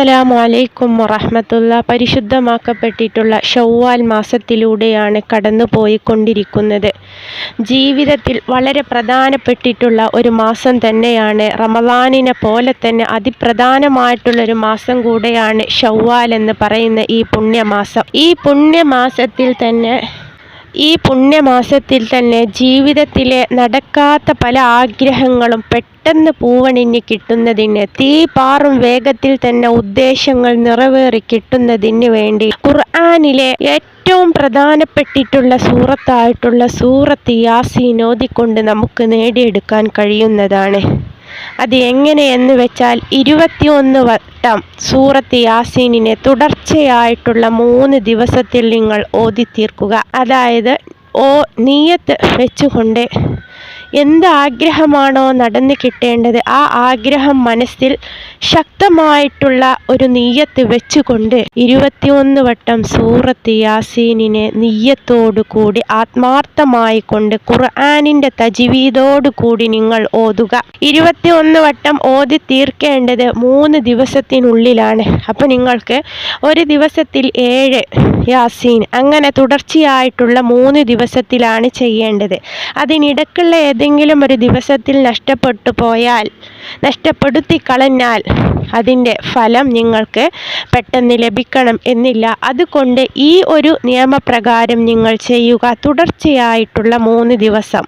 അസ്സലാമു അലൈക്കും വറഹമത്തുള്ള. പരിശുദ്ധമാക്കപ്പെട്ടിട്ടുള്ള ഷൗവാൽ മാസത്തിലൂടെയാണ് കടന്നു പോയിക്കൊണ്ടിരിക്കുന്നത് ജീവിതത്തിൽ വളരെ പ്രധാനപ്പെട്ടിട്ടുള്ള ഒരു മാസം തന്നെയാണ്. റമദാനിനെ പോലെ തന്നെ അതിപ്രധാനമായിട്ടുള്ളൊരു മാസം കൂടെയാണ് ഷൗവാൽ എന്ന് പറയുന്ന ഈ പുണ്യമാസം. ഈ പുണ്യമാസത്തിൽ തന്നെ ഈ പുണ്യമാസത്തിൽ തന്നെ ജീവിതത്തിലെ നടക്കാത്ത പല ആഗ്രഹങ്ങളും പെട്ടെന്ന് പൂവണിഞ്ഞ് കിട്ടുന്നതിന് തീ പാറും വേഗത്തിൽ തന്നെ ഉദ്ദേശങ്ങൾ നിറവേറി കിട്ടുന്നതിന് വേണ്ടി ഖുർആാനിലെ ഏറ്റവും പ്രധാനപ്പെട്ടിട്ടുള്ള സൂറത്തായിട്ടുള്ള സൂറത്ത് യാസീൻ നമുക്ക് നേടിയെടുക്കാൻ കഴിയുന്നതാണ്. അത് എങ്ങനെയെന്ന് വെച്ചാൽ ഇരുപത്തിയൊന്ന് വട്ടം സൂറത്ത് യാസീനിനെ തുടർച്ചയായിട്ടുള്ള മൂന്ന് ദിവസത്തിൽ നിങ്ങൾ ഓതി തീർക്കുക അതായത് ഓ നീയത്ത് വെച്ചുകൊണ്ട് എന്ത് ആഗ്രഹമാണോ നടന്നു കിട്ടേണ്ടത്? ആ ആഗ്രഹം മനസ്സിൽ ശക്തമായിട്ടുള്ള ഒരു നീയത്ത് വെച്ചുകൊണ്ട് ഇരുപത്തിയൊന്ന് വട്ടം സൂറത്ത് യാസീനിനെ നീയത്തോടു കൂടി ആത്മാർത്ഥമായി കൊണ്ട് ഖുർആാനിന്റെ തജിവീതോടു കൂടി നിങ്ങൾ ഓതുക. ഇരുപത്തിയൊന്ന് വട്ടം ഓതി തീർക്കേണ്ടത് മൂന്ന് ദിവസത്തിനുള്ളിലാണ്. അപ്പോൾ നിങ്ങൾക്ക് ഒരു ദിവസത്തിൽ ഏഴ് യാസീൻ അങ്ങനെ തുടർച്ചയായിട്ടുള്ള മൂന്ന് ദിവസത്തിലാണ് ചെയ്യേണ്ടത്. അതിനിടക്കുള്ള ഏതെങ്കിലും ഒരു ദിവസത്തിൽ നഷ്ടപ്പെട്ടു പോയാൽ നഷ്ടപ്പെടുത്തി കളഞ്ഞാൽ അതിന്റെ ഫലം നിങ്ങൾക്ക് പെട്ടെന്ന് ലഭിക്കണം എന്നില്ല. അതുകൊണ്ട് ഈ ഒരു നിയമപ്രകാരം നിങ്ങൾ ചെയ്യുക. തുടർച്ചയായിട്ടുള്ള മൂന്ന് ദിവസം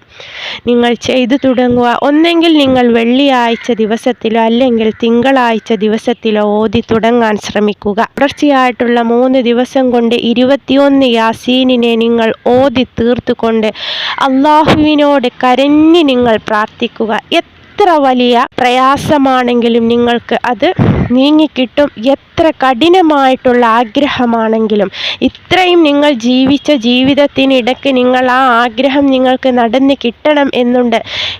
നിങ്ങൾ ചെയ്തു തുടങ്ങുക. ഒന്നെങ്കിൽ നിങ്ങൾ വെള്ളിയാഴ്ച ദിവസത്തിലോ അല്ലെങ്കിൽ തിങ്കളാഴ്ച ദിവസത്തിലോ ഓതി തുടങ്ങാൻ ശ്രമിക്കുക. തുടർച്ചയായിട്ടുള്ള മൂന്ന് ദിവസം കൊണ്ട് ഇരുപത്തിയൊന്ന് യാസീനിനെ നിങ്ങൾ ഓതി തീർത്തുകൊണ്ട് അള്ളാഹുവിനോട് കരഞ്ഞ് നിങ്ങൾ പ്രാർത്ഥിക്കുക. എത്ര വലിയ പ്രയാസമാണെങ്കിലും നിങ്ങൾക്ക് അത് നീങ്ങിക്കിട്ടും. എത്ര കഠിനമായിട്ടുള്ള ആഗ്രഹമാണെങ്കിലും ഇത്രയും നിങ്ങൾ ജീവിച്ച ജീവിതത്തിനിടയ്ക്ക് നിങ്ങൾ ആ ആഗ്രഹം നിങ്ങൾക്ക് നടന്ന് കിട്ടണം എന്നുണ്ട്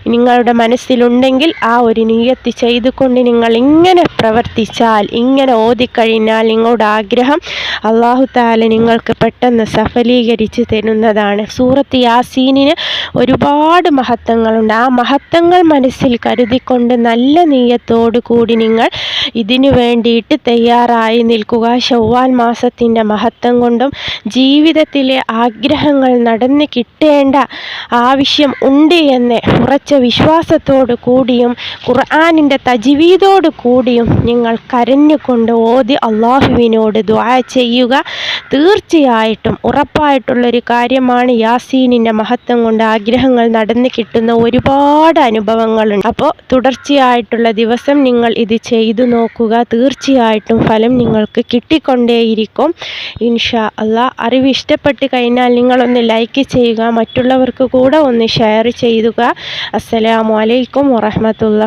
നിങ്ങളുടെ മനസ്സിലുണ്ടെങ്കിൽ ആ ഒരു നീയത്ത് ചെയ്തുകൊണ്ട് നിങ്ങൾ ഇങ്ങനെ പ്രവർത്തിച്ചാൽ ഇങ്ങനെ ഓതിക്കഴിഞ്ഞാൽ നിങ്ങളുടെ ആഗ്രഹം അള്ളാഹു താല നിങ്ങൾക്ക് പെട്ടെന്ന് സഫലീകരിച്ച് തരുന്നതാണ്. സൂറത്ത് യാസീനിന് ഒരുപാട് മഹത്വങ്ങളുണ്ട്. ആ മഹത്വങ്ങൾ മനസ്സിൽ കരുതിക്കൊണ്ട് നല്ല നീയത്തോടു കൂടി നിങ്ങൾ ഇതിനു വേണ്ടിയിട്ട് തയ്യാറായി നിൽക്കുക. ഷവ്വാൽ മാസത്തിന്റെ മഹത്വം കൊണ്ടും ജീവിതത്തിലെ ആഗ്രഹങ്ങൾ നടന്ന് കിട്ടേണ്ട ആവശ്യം ഉണ്ട് എന്ന് ഉറച്ച വിശ്വാസത്തോടു കൂടിയും ഖുർആാനിന്റെ തജ്വീദോടു കൂടിയും നിങ്ങൾ കരഞ്ഞുകൊണ്ട് ഓതി അള്ളാഹുവിനോട് ദ്വാ ചെയ്യുക. തീർച്ചയായിട്ടും ഉറപ്പായിട്ടുള്ളൊരു കാര്യമാണ് യാസീനിന്റെ മഹത്വം കൊണ്ട് ആഗ്രഹങ്ങൾ നടന്നു കിട്ടുന്ന ഒരുപാട് അനുഭവങ്ങളുണ്ട്. അപ്പോൾ തുടർച്ചയായിട്ടുള്ള ദിവസം നിങ്ങൾ ഇത് ചെയ്തു നോക്കുക. തീർച്ചയായിട്ടും ഫലം നിങ്ങൾക്ക് കിട്ടിക്കൊണ്ടേയിരിക്കും. ഇൻഷാ അല്ല അറിവ് ഇഷ്ടപ്പെട്ട് കഴിഞ്ഞാൽ നിങ്ങളൊന്ന് ലൈക്ക് ചെയ്യുക. മറ്റുള്ളവർക്ക് കൂടെ ഒന്ന് ഷെയർ ചെയ്യുക അസ്സലാമു അലൈക്കും വറഹമത്തുള്ള